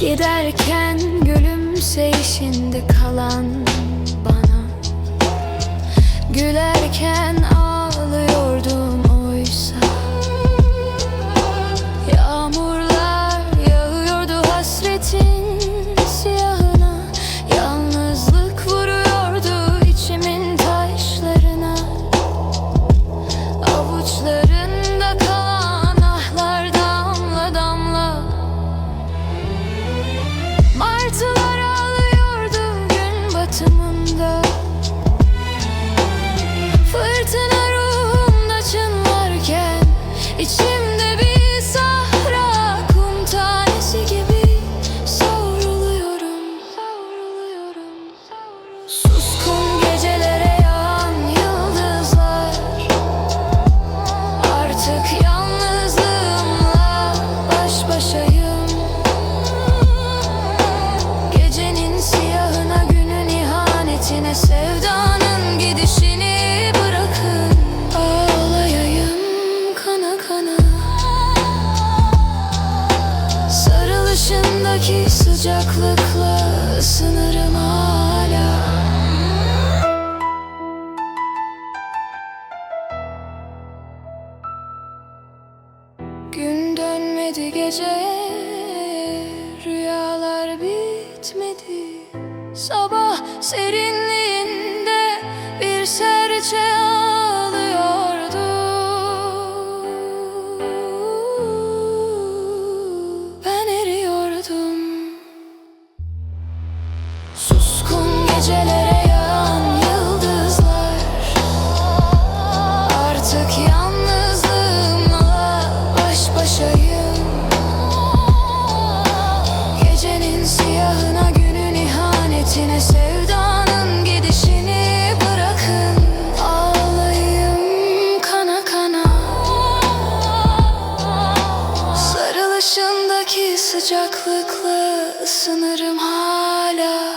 Giderken gülümseyişinde kalan bana. Gülerken dünyanın gidişini bırakın. Ağlayayım kana kana. Sarılışındaki sıcaklıkla ısınırım hala. Gün dönmedi gece Rüyalar bitmedi. Sabah serin gece ağlıyordu Ben eriyordum. Suskun gecelere yağan yıldızlar. Artık yalnızlığımla baş başayım. Gecenin siyahına günün ihanetine sevdim sıcaklıkla ısınırım hala.